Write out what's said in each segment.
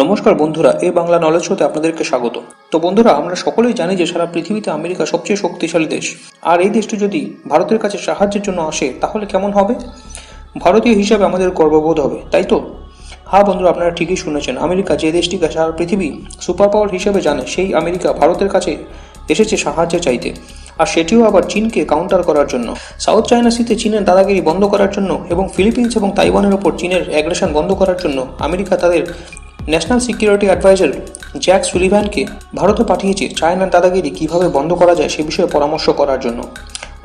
নমস্কার বন্ধুরা, এ বাংলা নলেজ হতে আপনাদেরকে স্বাগত। তো বন্ধুরা, আমরা সকলেই জানি যে সারা পৃথিবীতে আমেরিকা সবচেয়ে শক্তিশালী দেশ। আর এই দেশটি যদি ভারতের কাছে সাহায্যের জন্য আসে, তাহলে কেমন হবে? ভারতীয় হিসাবে আমাদের গর্ববোধ হবে, তাই তো? হ্যাঁ বন্ধুরা, আপনারা ঠিকই শুনেছেন, আমেরিকা যে দেশটিকে সারা পৃথিবী সুপার পাওয়ার হিসেবে জানে, সেই আমেরিকা ভারতের কাছে এসেছে সাহায্য চাইতে। আর সেটিও আবার চীনকে কাউন্টার করার জন্য। সাউথ চায়না সিতে চীনের দাদাগিরি বন্ধ করার জন্য এবং ফিলিপিন্স এবং তাইওয়ানের ওপর চীনের অ্যাগ্রেশন বন্ধ করার জন্য আমেরিকা তাদের ন্যাশনাল সিকিউরিটি অ্যাডভাইজার জ্যাক সুলিভানকে ভারতে পাঠিয়েছে চায়নার দাদাগিরি কীভাবে বন্ধ করা যায় সে বিষয়ে পরামর্শ করার জন্য।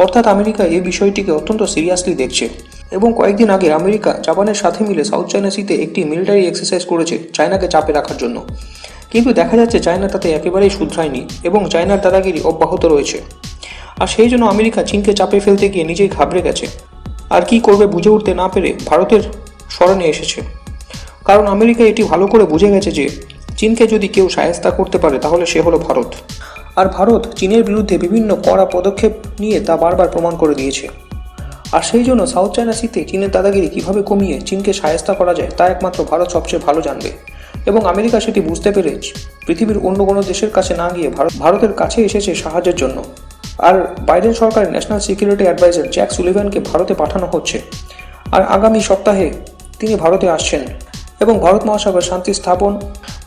অর্থাৎ আমেরিকা এই বিষয়টিকে অত্যন্ত সিরিয়াসলি দেখছে এবং কয়েকদিন আগে আমেরিকা, জাপানের সাথে মিলে সাউথ চায়না সিতে একটি মিলিটারি এক্সারসাইজ করেছে চায়নাকে চাপে রাখার জন্য। কিন্তু দেখা যাচ্ছে চায়না তাতে একেবারেই শুধরায়নি এবং চায়নার দাদাগিরি অব্যাহত রয়েছে। আর সেই জন্য আমেরিকা চীনকে চাপে ফেলতে গিয়ে নিজেই ঘাবড়ে গেছে। আর কি করবে বুঝে উঠতে না পেরে ভারতের স্মরণে এসেছে। কারণ আমেরিকা এটি ভালো করে বুঝে গেছে যে চীনকে যদি কেউ সায়স্তা করতে পারে, তাহলে সে হলো ভারত। আর ভারত চীনের বিরুদ্ধে বিভিন্ন কড়া পদক্ষেপ নিয়ে তা বারবার প্রমাণ করে দিয়েছে। আর সেই জন্য সাউথ চায়না সিতে চীনের দাদাগিরি কীভাবে কমিয়ে চীনকে সায়স্তা করা যায়, তা একমাত্র ভারত সবচেয়ে ভালো জানবে। এবং আমেরিকা সেটি বুঝতে পেরে পৃথিবীর অন্য কোনো দেশের কাছে না গিয়ে ভারত, ভারতের কাছে এসেছে সাহায্যের জন্য। আর বাইডেন সরকারের ন্যাশনাল সিকিউরিটি অ্যাডভাইজার জ্যাক সুলিভানকে ভারতে পাঠানো হচ্ছে। আর আগামী সপ্তাহে তিনি ভারতে আসছেন। এবং ভারত মহাসাগর শান্তি স্থাপন,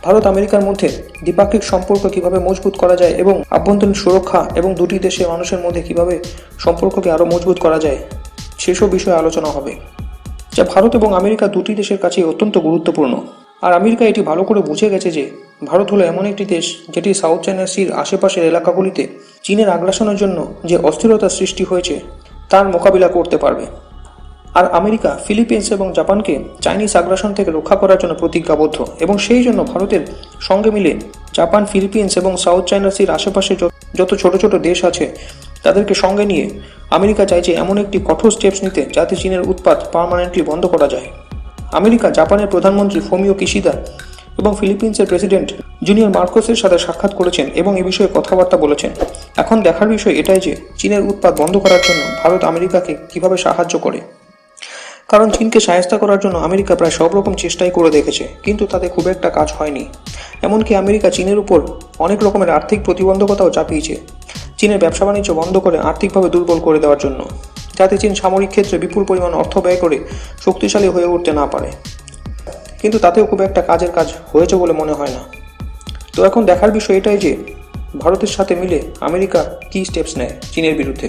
ভারত আমেরিকার মধ্যে দ্বিপাক্ষিক সম্পর্ক কীভাবে মজবুত করা যায় এবং আভ্যন্তরীণ সুরক্ষা এবং দুটি দেশের মানুষের মধ্যে কীভাবে সম্পর্ককে আরও মজবুত করা যায়, সেসব বিষয়ে আলোচনা হবে। যা ভারত এবং আমেরিকা দুটি দেশের কাছে অত্যন্ত গুরুত্বপূর্ণ। আর আমেরিকা এটি ভালো করে বুঝে গেছে যে, ভারত হলো এমন একটি দেশ যেটি সাউথ চায়না সির আশেপাশের এলাকাগুলিতে চীনের আগ্রাসনের জন্য যে অস্থিরতার সৃষ্টি হয়েছে, তার মোকাবিলা করতে পারবে। আর আমেরিকা, ফিলিপিন্স এবং জাপানকে চাইনিজ আগ্রাসন থেকে রক্ষা করার জন্য প্রতিজ্ঞাবদ্ধ এবং সেই জন্য ভারতের সঙ্গে মিলে জাপান, ফিলিপিন্স এবং সাউথ চায়না সির আশেপাশে যত- ছোট ছোট দেশ আছে, তাদেরকে সঙ্গে নিয়ে আমেরিকা চাইছে এমন একটি কঠোর স্টেপস নিতে যাতে চীনের উৎপাত পার্মানেন্টলি বন্ধ করা যায়। আমেরিকা, জাপানের প্রধানমন্ত্রী ফোমিও কিশিদা এবং ফিলিপিন্সের প্রেসিডেন্ট জুনিয়র মার্কোসের সাথে সাক্ষাৎ করেছেন এবং এ বিষয়ে কথাবার্তা বলেছেন। এখন দেখার বিষয় এটাই যে চীনের উৎপাত বন্ধ করার জন্য ভারত আমেরিকাকে কীভাবে সাহায্য করে। কারণ চীনকে সায়স্তা করার জন্য আমেরিকা প্রায় সব রকম চেষ্টাই করে দেখেছে, কিন্তু তাতে খুব একটা কাজ হয়নি। এমনকি আমেরিকা চীনের উপর অনেক রকমের আর্থিক প্রতিবন্ধকতাও চাপিয়েছে, চীনের ব্যবসা বাণিজ্য বন্ধ করে আর্থিকভাবে দুর্বল করে দেওয়ার জন্য, যাতে চীন সামরিক ক্ষেত্রে বিপুল পরিমাণ অর্থ ব্যয় করে শক্তিশালী হয়ে উঠতে না পারে। কিন্তু তাতেও খুব একটা কাজের কাজ হয়েছে বলে মনে হয় না। তো এখন দেখার বিষয় এটাই যে, ভারতের সাথে মিলে আমেরিকা কী স্টেপস নেয় চীনের বিরুদ্ধে?